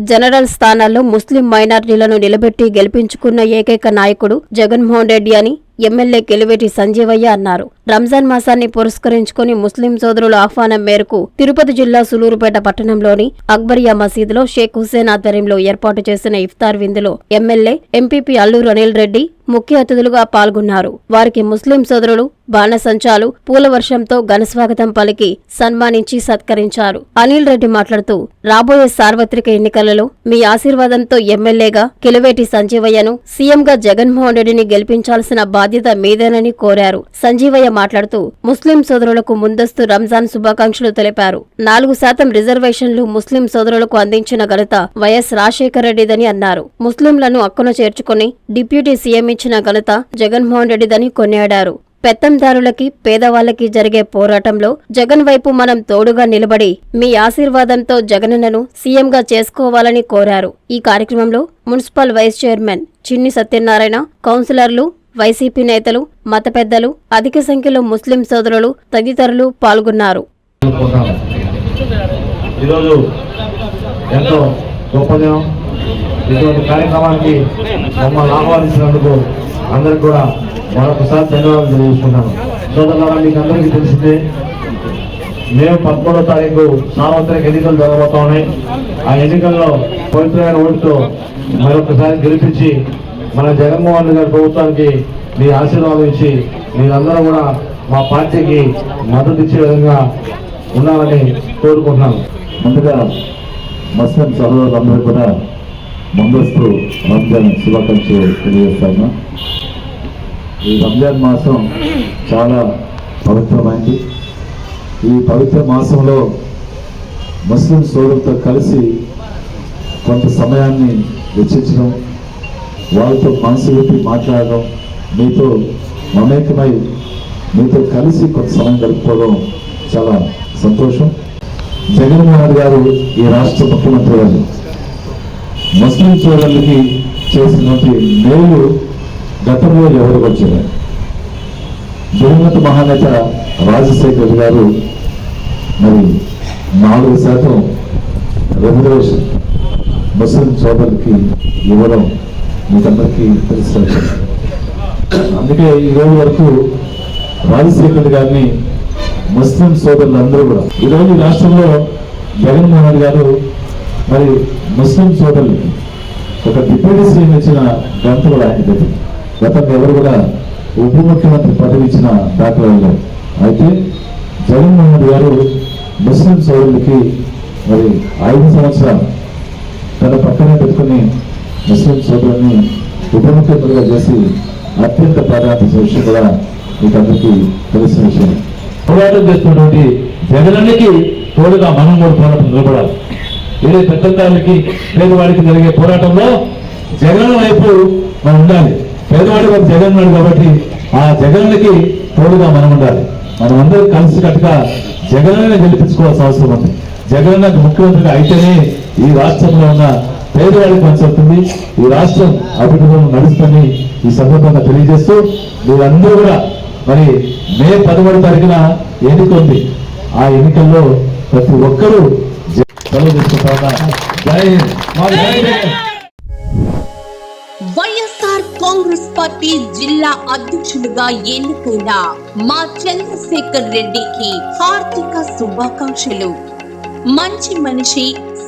General స్థానాల్లో ముస్లిం మైనార్టీలను నిలబెట్టి గెలిపించుకున్న ఏకైక నాయకుడు జగన్మోహన్ రెడ్డి అని ఎమ్మెల్యే కెలివేటి సంజీవయ్య అన్నారు. రంజాన్ మాసాన్ని పురస్కరించుకుని ముస్లిం సోదరుల ఆహ్వానం మేరకు తిరుపతి జిల్లా సులూరుపేట పట్టణంలోని అక్బరియా మసీదులో షేక్ హుస్సేన్ ఆధ్వర్యంలో ఏర్పాటు చేసిన ఇఫ్తార్ విందులో ఎమ్మెల్యే ఎంపీపీ అల్లూరు అనిల్ రెడ్డి ముఖ్య అతిథులుగా పాల్గొన్నారు. వారికి ముస్లిం సోదరులు బాణసంచాలు పూలవర్షంతో ఘనస్వాగతం పలికి సన్మానించి సత్కరించారు. అనిల్ రెడ్డి మాట్లాడుతూ రాబోయే సార్వత్రిక ఎన్నికలలో మీ ఆశీర్వాదంతో ఎమ్మెల్యేగా కిలివేటి సంజీవయ్యను సీఎంగా జగన్మోహన్ రెడ్డిని గెలిపించాల్సిన బాధ్యత బాధ్యత మీదేనని కోరారు. సంజీవయ్య మాట్లాడుతూ ముస్లిం సోదరులకు ముందస్తు రంజాన్ శుభాకాంక్షలు తెలిపారు. నాలుగు శాతం రిజర్వేషన్లు ముస్లిం సోదరులకు అందించిన ఘనత వైఎస్ రాజశేఖర రెడ్డిదని అన్నారు. ముస్లింలను అక్కున చేర్చుకుని డిప్యూటీ సీఎం ఇచ్చిన ఘనత జగన్మోహన్ రెడ్డిదని కొనియాడారు. పెత్తందారులకి పేదవాళ్ళకి జరిగే పోరాటంలో జగన్ వైపు మనం తోడుగా నిలబడి మీ ఆశీర్వాదంతో జగనన్నను సీఎంగా చేసుకోవాలని కోరారు. ఈ కార్యక్రమంలో మున్సిపల్ వైస్ చైర్మన్ చిన్ని సత్యనారాయణ కౌన్సిలర్లు వైసీపీ నేతలు మత పెద్దలు అధిక సంఖ్యలో ముస్లిం సోదరులు తదితరులు పాల్గొన్నారు. ఈరోజు ఎంతో గొప్ప దినం ఇటువంటి కార్యక్రమానికి మమ్మల్ని ఆహ్వానించినందుకు అందరికి కూడా మరొకసారి ధన్యవాదాలు తెలియజేసుకున్నాను సోదరులారా మీకు అందరికీ తెలిసిందే మేము పదమూడో తారీఖు సార్వత్రిక ఎన్నికలు జరగబోతా ఉన్నాయి ఆ ఎన్నికల్లో పవిత్రమైన ఓటుతో మరొకసారి గెలిపించి మన జగన్మోహన్ రెడ్డి గారి ప్రభుత్వానికి మీ ఆశీర్వాదం ఇచ్చి మీరందరూ కూడా మా పార్టీకి మద్దతు ఇచ్చే విధంగా ఉండాలని కోరుకుంటున్నాను. ముందుగా ముస్లిం సహోదరులందరూ కూడా ముందస్తు రంజాన్ శుభాకాంక్షలు తెలియజేస్తాను. ఈ రంజాన్ మాసం చాలా పవిత్రమైంది. ఈ పవిత్ర మాసంలో ముస్లిం సోదరులతో కలిసి కొంత సమయాన్ని వెచ్చించడం వాళ్ళతో మనసు పెట్టి మాట్లాడడం మీతో మమేకమై మీతో కలిసి కొంత సమయం గడుపుకోవడం చాలా సంతోషం. జగన్మోహన్ గారు ఈ రాష్ట్ర ముఖ్యమంత్రి గారు ముస్లిం సోదరులకి చేసినటువంటి మేలు గతంలో ఎవరు వచ్చారు దివంగత మహానేత రాజశేఖర్ గారు మరి నాలుగు శాతం రిజర్వేషన్ ముస్లిం సోదరులకి ఇవ్వడం మీకందరికీ తెలుసు. అందుకే ఈ రోజు వరకు రాజశేఖర్ గారిని ముస్లిం సోదరులందరూ కూడా ఈరోజు రాష్ట్రంలో జగన్మోహన్ రెడ్డి గారు మరి ముస్లిం సోదరులకి ఒక డిప్యూటీ సీఎం ఇచ్చిన ఘనత కూడా ఆయన దగ్గర. గతంలో ఎవరు కూడా ఉప ముఖ్యమంత్రి పదవి ఇచ్చిన దాఖలు అయితే జగన్మోహన్ రెడ్డి గారు ముస్లిం సోదరులకి మరి ఐదు సంవత్సరాలు తన పక్కనే పెట్టుకుని ముస్లిం సోదరుని ఉప ముఖ్యమంత్రిగా చేసి అత్యంత ప్రాధాన్యత విషయం కూడా మీకు అందరికీ తెలిసిన విషయం. పోరాటం చేస్తున్నటువంటి జగనన్నకి తోడుగా మనం కూడా పోరాటం నిలబడాలి. ఏదే పెద్దంతానికి పేదవాడికి జరిగే పోరాటంలో జగన్ వైపు మనం ఉండాలి. పేదవాడి వైపు జగన్ ఉన్నాడు కాబట్టి ఆ జగన్కి తోడుగా మనం ఉండాలి. మనం అందరూ కలిసి కట్టుగా జగన్ గెలిపించుకోవాల్సిన అవసరం ఉంది. జగన్ ముఖ్యమంత్రిగా అయితేనే ఈ రాష్ట్రంలో ఉన్న పేదవాడికి మంచి అవుతుంది ఈ రాష్ట్రం అభివృద్ధిలో నడుస్తుంది ఈ సందర్భంగా తెలియజేస్తూ మీరందరూ కూడా మరి మే పదమూడు తారీఖున ఎన్నిక ఉంది ఆ ఎన్నికల్లో ప్రతి ఒక్కరూ సెలవు తీసుకుంటా జై వైఎస్ఆర్ కాంగ్రెస్ పార్టీ జిల్లా అధ్యక్షులుగా ఎన్నికైన మా చంద్రశేఖర్ రెడ్డికి హార్దిక శుభాకాంక్షలు. మంచి మనిషి